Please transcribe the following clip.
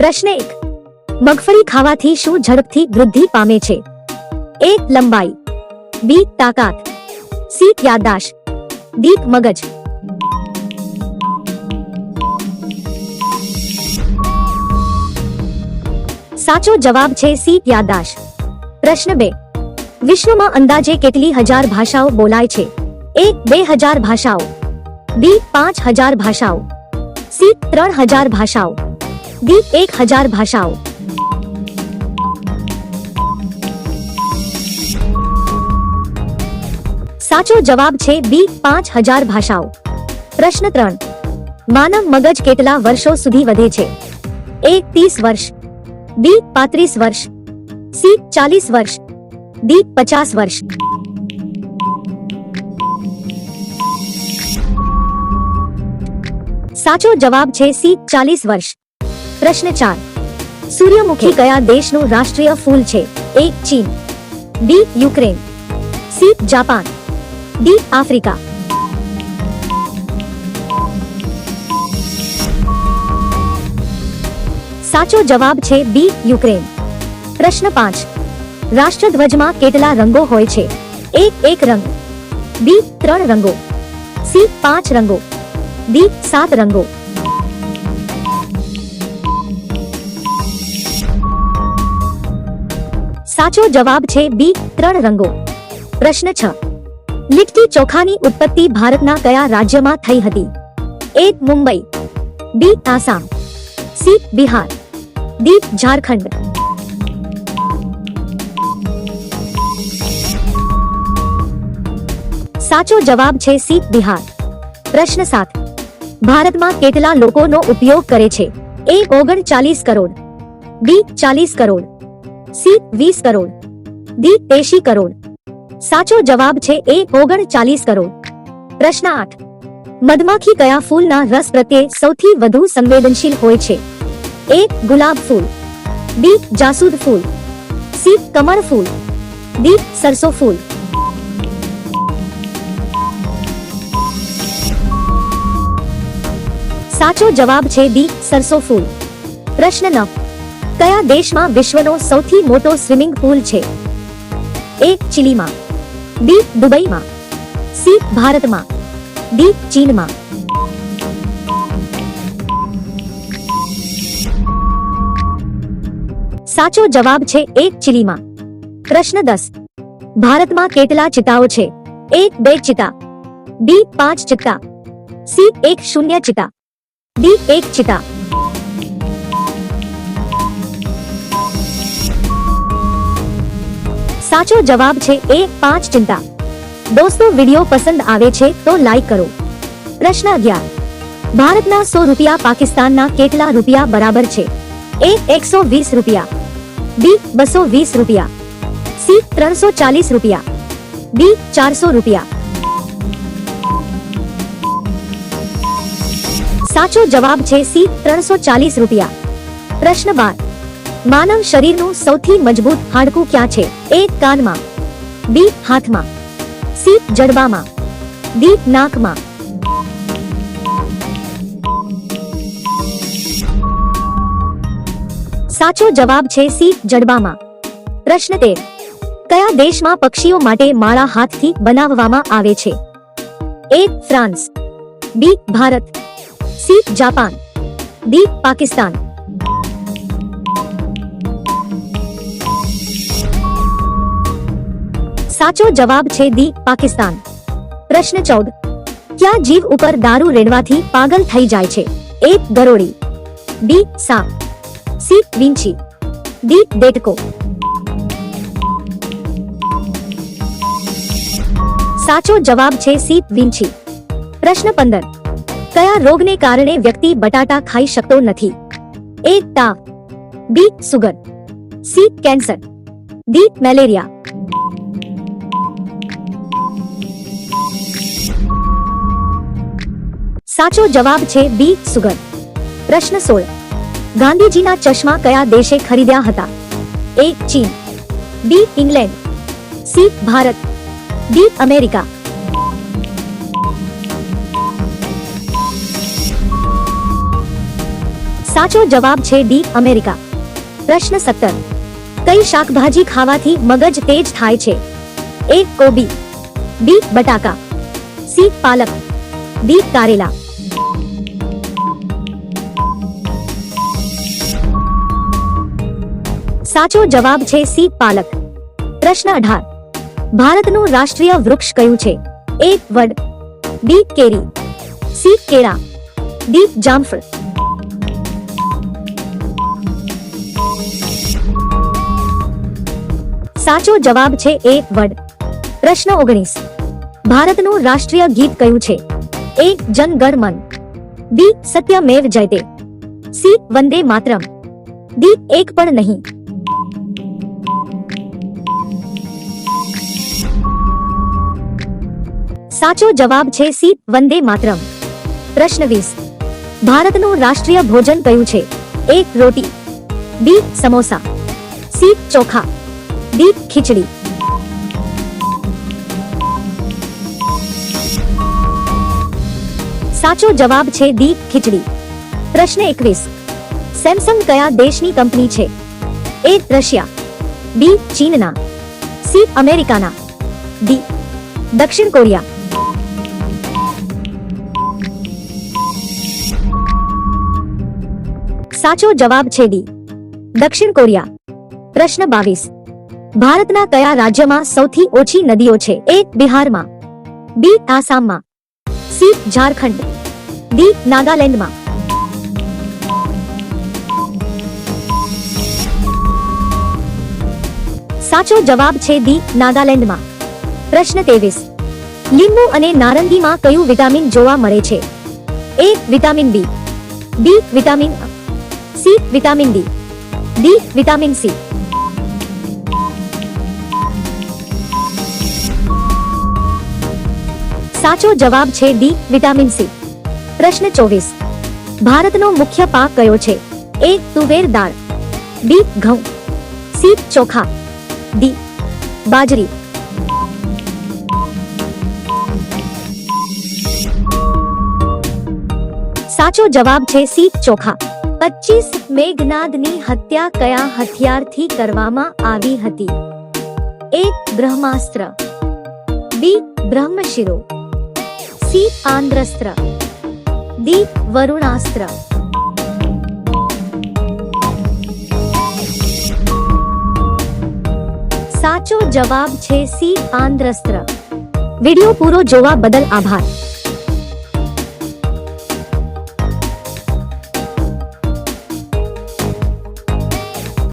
प्रश्न 1 مغفری ખાવા થી શું ઝડપ થી વૃદ્ધિ પામે છે A લંબાઈ B તાકાત C યાદશ D મગજ સાચો જવાબ છે C યાદશ પ્રશ્ન 2 વિશ્વમાં અંદાજે કેટલી હજાર ભાષાઓ બોલાય છે A 2000 ભાષાઓ B 5000 ભાષાઓ C 3000 ભાષાઓ डी 1000 ભાષાઓ સાચો જવાબ છે બી 5000 ભાષાઓ પ્રશ્ન 3 માનવ મગજ કેટલા વર્ષો સુધી વધે છે એ 30 વર્ષ બી 35 વર્ષ સી 40 વર્ષ ડી 50 વર્ષ સાચો જવાબ છે સી 40 વર્ષ પ્રશ્ન ચાર સૂર્યમુખી કયા દેશનું રાષ્ટ્રીય ફૂલ છે એ ચીન B Ukraine C Japan D Africa સાચો જવાબ છે બી યુક્રેન પ્રશ્ન પાંચ રાષ્ટ્રધ્વજમાં કેટલા રંગો હોય છે એ એક રંગ બી ત્રણ રંગો સી પાંચ રંગો ડી સાત રંગો સાચો જવાબ છે બી ત્રણ રંગો પ્રશ્ન છ લિટ્ટી ચોખાની ઉત્પત્તિ ભારતના કયા રાજ્યમાં થઈ હતી A Mumbai B Assam C Bihar D Jharkhand સાચો જવાબ છે સી બિહાર પ્રશ્ન સાત ભારતમાં કેટલા લોકોનો ઉપયોગ કરે છે એ ઓગણચાલીસ કરોડ બી ચાલીસ કરોડ सी 20 करोड़ डी 30 करोड़ સાચો જવાબ છે એ 39 કરોડ પ્રશ્ન 8 મધમાખી કયા ફૂલ ના રસ પ્રત્યે સૌથી વધુ સંવેદનશીલ હોય છે એ ગુલાબ ફૂલ બી જાસૂદ ફૂલ સી કમળ ફૂલ ડી સરસો ફૂલ સાચો જવાબ છે બી સરસો ફૂલ પ્રશ્ન 9 કયા દેશમાં વિશ્વનો સૌથી મોટો સ્વિમિંગ પૂલ છે A ચિલીમાં B દુબઈમાં C ભારતમાં D ચીનમાં સાચો જવાબ છે A ચિલીમાં પ્રશ્ન 10 ભારતમાં કેટલા ચિત્તાઓ છે A 1 બે ચિત્તા B 5 ચિત્તા C 1 શૂન્ય ચિત્તા D 1 ચિત્તા સાચો જવાબ છે એ 5 ચિંતા દોસ્તો વિડિયો પસંદ આવે છે તો લાઈક કરો પ્રશ્ન 11 ભારત ના 100 રૂપિયા પાકિસ્તાન ના કેટલા રૂપિયા બરાબર છે એ 120 રૂપિયા બી 220 રૂપિયા સી 340 રૂપિયા ડી 400 રૂપિયા સાચો જવાબ છે સી 340 રૂપિયા પ્રશ્ન 12 માનવ શરીરનું સૌથી મજબૂત હાડકું ક્યાં છે એ કાનમાં બી હાથમાં સી જડબામાં ડી નાકમાં સાચો જવાબ છે સી જડબામાં પ્રશ્ન તે કયા દેશમાં પક્ષીઓ માટે માળા હાથથી બનાવવામાં આવે છે A France B Bharat C Japan D Pakistan साचो जवाब छे दी पाकिस्तान प्रश्न चौदह क्या जीव ऊपर दारू रेडवा थी पागल थी जाए छे एक गरोड़ी बी सा सी विंची डी डेटको साचो जवाब छे सी विंची प्रश्न पंदर क्या रोग ने कारण व्यक्ति बटाटा खाई सकते नहीं एक ताप B sugar C cancer D malaria साचो जवाब छे बी सुगर प्रश्न सोल गांधी जी चश्मा कया देशे खरीदया हता ए चीन B England C Bharat D America साचो जवाब छे डी अमेरिका प्रश्न सत्तर कई शाकभाजी खावा थी मगज तेज थाय छे ए कोबी बी बटाका सी पालक डी करेला સાચો જવાબ છે સી પાલક પ્રશ્ન 18 ભારતનો રાષ્ટ્રીય વૃક્ષ કયો છે એ વડ બી કેરી સી કેળા ડી જામફળ સાચો જવાબ છે એ વડ પ્રશ્ન 19 ભારતનો રાષ્ટ્રીય ગીત કયો છે A Jana Gana Mana B Satyameva Jayate C Vande Mataram D એક પણ નહીં સાચો જવાબ છે સી વંદે માતરમ પ્રશ્ન વીસ ભારતનું રાષ્ટ્રીય ભોજન કયું છે એ રોટી બી સમોસા સી ચોખા ડી ખીચડી સાચો જવાબ છે ડી ખીચડી પ્રશ્ન એકવીસ સેમસંગ કયા દેશની કંપની છે એ રશિયા બી ચીનના સી અમેરિકાના ડી દક્ષિણ કોરિયા સાચો જવાબ છે ડી દક્ષિણ કોરિયા પ્રશ્ન બાવીસ ભારતના કયા રાજ્યમાં સૌથી ઓછી નદીઓ છે એ બિહારમાં બી આસામમાં સી ઝારખંડ ડી નાગાલેન્ડમાં સાચો જવાબ છે દી નાગાલેન્ડમાં પ્રશ્ન તેવીસ લીંબુ અને નારંગીમાં કયું વિટામિન જોવા મળે છે A vitamin B B vitamin C vitamin D D vitamin C સાચો જવાબ છે ડી વિટામિન સી પ્રશ્ન 24 ભારતનો મુખ્ય પાક કયો છે એ સુગેર દાળ બી ઘઉં સી ચોખા ડી બાજરી સાચો જવાબ છે સી ચોખા पच्चीस मेघनाद हत्या कया हथियार थी करवामा आवी हती एक Brahmastra B Brahmashiro C Aindrastra D Varunastra साचो जवाब छे सी आंद्रस्त्र वीडियो पूरो जोवा बदल आभार